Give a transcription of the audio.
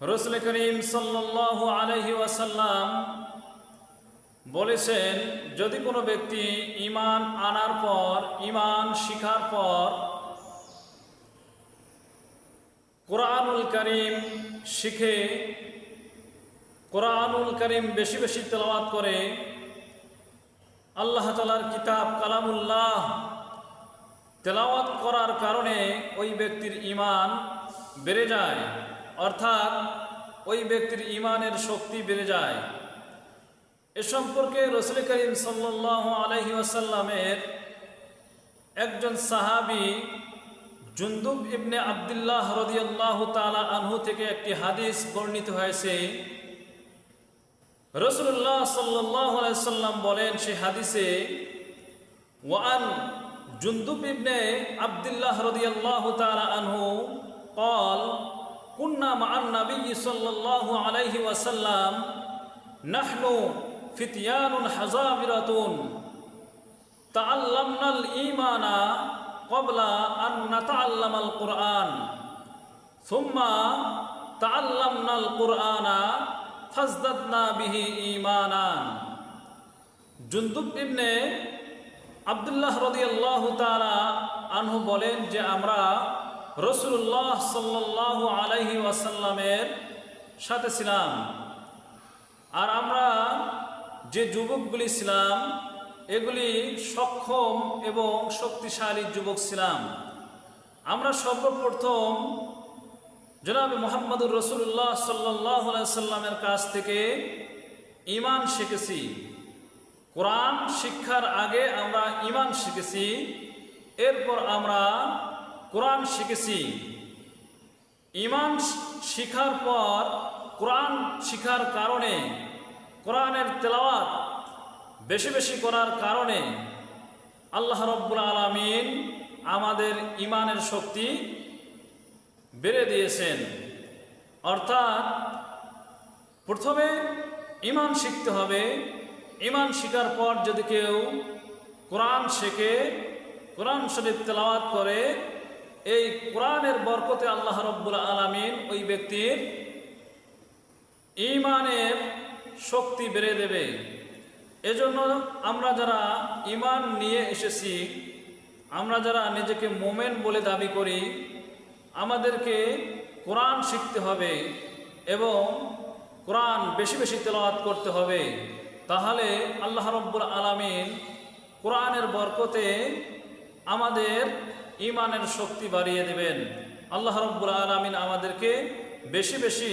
রসুল করিম সাল্লাল্লাহু আলহি ওয়াসাল্লাম বলেছেন, যদি কোনো ব্যক্তি ইমান আনার পর ইমান শিখার পর কোরআনুল করিম শিখে, কোরআনুল করিম বেশি বেশি তেলাওয়াত করে, আল্লাহ তালার কিতাব কালামুল্লাহ তেলাওয়াত করার কারণে ওই ব্যক্তির ইমান বেড়ে যায়। অর্থাৎ ওই ব্যক্তির ইমানের শক্তি বেড়ে যায়। এ সম্পর্কে রসুল করিম সাল্ল আলহি আসাল্লামের একজন সাহাবি জুন্দুব ইবনে আবদুল্লাহ রদিয়াল্লাহ তালা আনহু থেকে একটি হাদিস বর্ণিত হয়েছে। রসুল্লাহ সাল্লাহ আলাইসাল্লাম বলেন সে হাদিসে ওয়ান জুন্দুব ইবনে আবদুল্লাহ রদিয়াল্লাহ তালা আনহু কল كنا مع النبي صلى الله عليه وسلم نحن فتيان حزابرة تعلمنا الإيمان قبل أن نتعلم القرآن ثم تعلمنا القرآن فازددنا به إيمانا জুন্দুব ইবনে আবদুল্লাহ রদিয়াল্লাহ তারা আনহু বলেন যে আমরা রসুল্লাহ সাল্লাহ আলাইহি ওয়াসাল্লামের সাথে ছিলাম। আর আমরা যে যুবকগুলি ছিলাম, এগুলি সক্ষম এবং শক্তিশালী যুবক ছিলাম। আমরা সর্বপ্রথম জনাব মোহাম্মদুর রসুল্লাহ সাল্লাহ সাল্লামের কাছ থেকে ইমান শিখেছি। কোরআন শিক্ষার আগে আমরা ইমান শিখেছি। এরপর আমরা কোরআন শিখেছি। ইমান শিখার পর কোরআন শিখার কারণে, কোরআনের তেলাওয়াত বেশি বেশি করার কারণে আল্লাহ রব্বুল আলমিন আমাদের ইমানের শক্তি বেড়ে দিয়েছেন। অর্থাৎ প্রথমে ইমান শিখতে হবে। ইমান শিখার পর যদি কেউ কোরআন শেখে, কোরআন শরীফ তেলাওয়াত করে এই কোরআনের বরকতে আল্লাহ রব্বুল আলমিন ওই ব্যক্তির ইমানের শক্তি বেড়ে দেবে। এজন্য আমরা যারা ইমান নিয়ে এসেছি, আমরা যারা নিজেকে মোমেন বলে দাবি করি, আমাদেরকে কোরআন শিখতে হবে এবং কোরআন বেশি বেশি তেলাওয়াত করতে হবে। তাহলে আল্লাহ রব্বুল আলমিন কোরআনের বরকতে আমাদের ইমানের শক্তি বাড়িয়ে দেবেন। আল্লাহ রব্বুল আলমিন আমাদেরকে বেশি বেশি